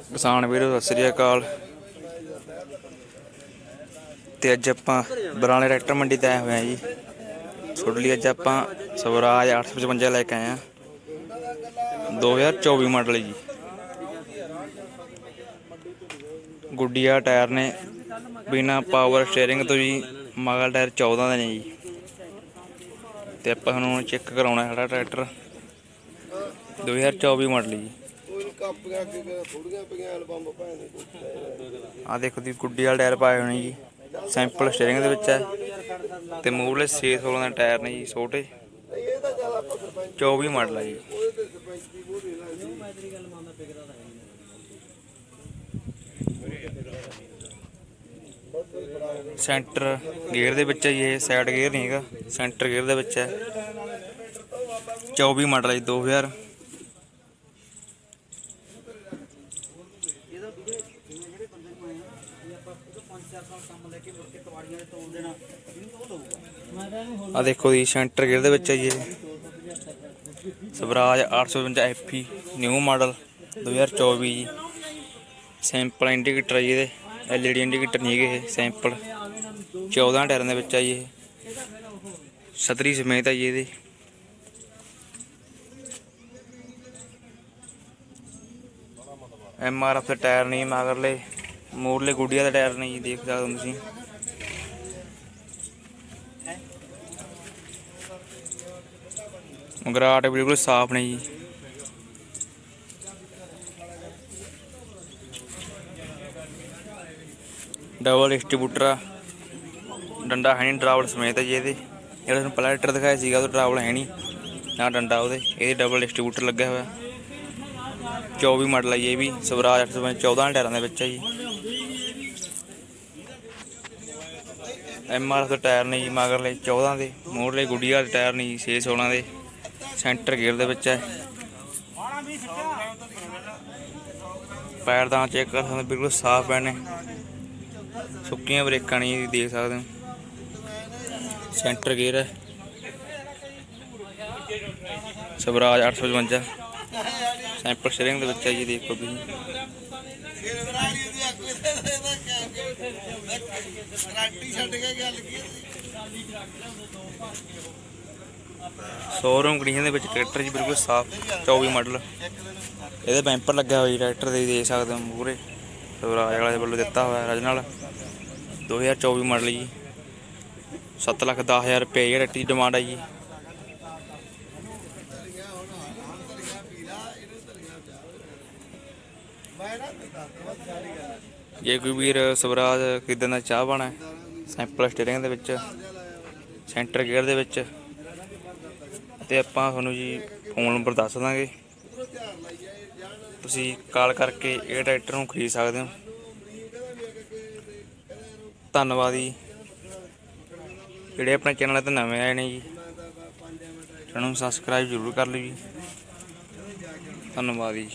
ਕਿਸਾਨ ਵੀਰੋ, ਸਤਿ ਸ੍ਰੀ ਅਕਾਲ। ਤੇ ਅੱਜ ਆਪਾਂ ਬਰਾਲੇ ਟਰੈਕਟਰ ਮੰਡੀ ਤੇ ਆਏ ਹੋਏ ਆ ਜੀ। ਤੁਹਾਡੇ ਲਈ ਅੱਜ ਆਪਾਂ ਸਵਰਾਜ 855 ਲੈ ਕੇ ਆਏ ਆ 2024 ਮਾਡਲ ਜੀ। ਗੁੱਡੀਆ ਟਾਇਰ ਨੇ ਬਿਨਾ ਪਾਵਰ ਸਟੀਅਰਿੰਗ ਤੋਂ ਜੀ ਮਗਲ ਟਾਇਰ 14 ਦੇ ਨੇ ਜੀ। ਤੇ ਆਪਾਂ ਹੁਣ ਚੈੱਕ ਕਰਾਉਣਾ ਸਾਡਾ ਟਰੈਕਟਰ। 2024 ਮਾਡਲ ਜੀ। ਕਾਪੀਆਂ ਅੱਗੇ ਥੋੜੀਆਂ ਪਈਆਂ ਐਲਬਮ ਭੈਣ ਦੇ ਆ ਦੇਖੋ ਦੀ ਗੁੱਡੀ ਵਾਲੇ ਟਾਇਰ ਪਾਏ ਹੋਏ ਜੀ। ਸੈਂਪਲ ਸਟੀਅਰਿੰਗ ਦੇ ਵਿੱਚ ਹੈ। ਤੇ ਮੂਹਰਲੇ 6 16 ਦੇ ਟਾਇਰ ਨੇ ਜੀ, ਛੋਟੇ। ਇਹ ਤਾਂ ਚੱਲ ਆਪਾਂ ਸਰਪੰਚ 24 ਮਾਡਲ ਆ ਜੀ। ਉਹਦੇ ਤੇ ਸਰਪੰਚ ਦੀ ਬੋਲੀ ਲਾਂਦੀ ਸੈਂਟਰ ਗੇਅਰ ਦੇ ਵਿੱਚ ਹੈ ਜੀ, ਇਹ ਸਾਈਡ ਗੇਅਰ ਨਹੀਂ ਹੈਗਾ। ਸੈਂਟਰ ਗੇਅਰ ਦੇ ਵਿੱਚ ਹੈ। 24 ਮਾਡਲ ਹੈ ਜੀ 2000 ਆ ਦੇਖੋ ਜੀ, ਸੈਂਟਰ ਗੇਅਰ ਦੇ ਵਿੱਚ ਹੈ ਜੀ ਇਹ? ਸਵਰਾਜ 855 ਐਫੀ ਨਿਊ ਮਾਡਲ 2024 ਜੀ। ਸੈਂਪਲ ਇੰਡੀਕੇਟਰ ਹੈ ਜੀ ਇਹਦੇ ਐਲਈਡੀ ਇੰਡੀਕੇਟਰ ਨਹੀਂ ਹੈਗੇ ਇਹ, ਸੈਂਪਲ। 14 ਟਾਇਰਾਂ ਦੇ ਵਿੱਚ ਆ ਜੀ ਇਹ। ਛਤਰੀ ਸਮੇਤ ਆ ਜੀ ਇਹਦੇ। ਐਮ ਆਰ ਐਫ ਦੇ ਟਾਇਰ ਨਹੀਂ, ਮਗਰਲੇ, ਮੋਰਲੇ ਗੁੱਡੀਆਂ ਦੇ ਟਾਇਰ ਨਹੀਂ ਜੀ ਦੇਖ ਸਕਦੇ ਹੋ ਤੁਸੀਂ। ਮਗਰਾਟ ਬਿਲਕੁਲ ਸਾਫ਼ ਨਹੀਂ ਜੀ। ਡਬਲ ਡਿਸਟ੍ਰੀਬਿਊਟਰ ਆ। ਡੰਡਾ ਹੈ ਨਹੀਂ ਡਰਾਵਲ ਸਮੇਤ ਹੈ ਜੀ ਇਹਦੇ। ਜਿਹੜਾ ਤੁਹਾਨੂੰ ਪਲੈਟਰ ਦਿਖਾਇਆ ਸੀਗਾ, ਉਹ ਡਰਾਵਲ ਹੈ ਨਹੀਂ। ਨਾ ਡੰਡਾ ਉਹਦੇ, ਇਹਦੇ ਡਬਲ ਡਿਸਟ੍ਰੀਬਿਊਟਰ ਲੱਗਿਆ ਹੋਇਆ। 24 ਮਾਡਲ ਹੈ ਇਹ ਵੀ ਸਵਰਾਜ 855 14 ਟਾਇਰਾਂ ਦੇ ਵਿੱਚ ਹੈ ਜੀ। ਐਮ ਆਰ ਦੇ ਟਾਇਰ ਨੇ ਜੀ, ਮਗਰਲੇ 14 ਦੇ, ਮੋੜਲੇ ਗੁੱਡੀਆਂ ਦੇ ਟਾਇਰ ਨੇ ਜੀ 6 16 ਦੇ, ਸੈਂਟਰ ਗੇਅਰ ਦੇ ਵਿੱਚ ਹੈ ਪੈਰ ਦਾ ਚੈੱਕ ਕਰ ਸਕਦੇ, ਬਿਲਕੁਲ ਸਾਫ਼ ਪੈਣ ਨੇ। ਸੁੱਕੀਆਂ ਬ੍ਰੇਕਾਂ ਨਹੀਂ ਦੇਖ ਸਕਦੇ ਹੋ। ਸੈਂਟਰ ਗੇਅਰ ਹੈ ਸਵਰਾਜ 855 ਸੈਂਪਲ ਸ਼ੇਅਰਿੰਗ ਦੇ ਵਿੱਚ ਹੈ ਜੀ, ਦੇਖੋ ਤੁਸੀਂ। ਗਾਰੰਟੀ ਛੱਡ ਕੇ ਗੱਲ ਸ਼ੋਰੂਮ ਕੰਡੀਸ਼ਨ ਦੇ ਵਿੱਚ ਟਰੈਕਟਰ ਜੀ, ਬਿਲਕੁਲ ਸਾਫ਼ 24 ਮਾਡਲ ਇਹਦੇ ਬੈਂਪਰ ਲੱਗਿਆ ਹੋਇਆ ਜੀ ਟਰੈਕਟਰ ਦੇ ਦੇਖ ਸਕਦੇ ਹੋ ਮੂਰੇ ਸਵਰਾਜ ਵਾਲੇ ਵੱਲੋਂ ਦਿੱਤਾ ਹੋਇਆ ਰਜਨਲ। 2024 ਮਾਡਲ ਜੀ। 7 ਲੱਖ 10 ਹਜ਼ਾਰ ਰੁਪਏ ਇਹ ਟਰੈਕਟਰ ਦੀ ਡਿਮਾਂਡ ਹੈ ਜੀ ਮੈਂ ਨਾ ਦੱਸ ਸਾਰੀ ਗੱਲ ਜੇ ਕੋਈ ਵੀਰ ਸਵਰਾਜ ਖਰੀਦਣ ਦਾ ਚਾਹ ਬਣਾ ਸੈਂਪਲ ਸਟੀਅਰਿੰਗ ਦੇ ਵਿੱਚ ਸੈਂਟਰ ਗੇਅਰ ਦੇ ਵਿੱਚ, ਤੇ ਆਪਾਂ ਤੁਹਾਨੂੰ ਜੀ ਫੋਨ ਨੰਬਰ ਦੱਸ ਦਾਂਗੇ। ਤੁਸੀਂ ਕਾਲ ਕਰਕੇ ਇਹ ਟਰੈਕਟਰ ਨੂੰ ਖਰੀਦ ਸਕਦੇ ਹੋ। ਧੰਨਵਾਦ ਜੀ। ਜਿਹੜੇ ਆਪਣੇ ਚੈਨਲ ਤੇ ਨਵੇਂ ਆਏ ਨੇ ਜੀ, ਚੈਨਲ ਨੂੰ ਸਬਸਕ੍ਰਾਈਬ ਜ਼ਰੂਰ ਕਰ ਲਿਓ ਜੀ। ਧੰਨਵਾਦ ਜੀ।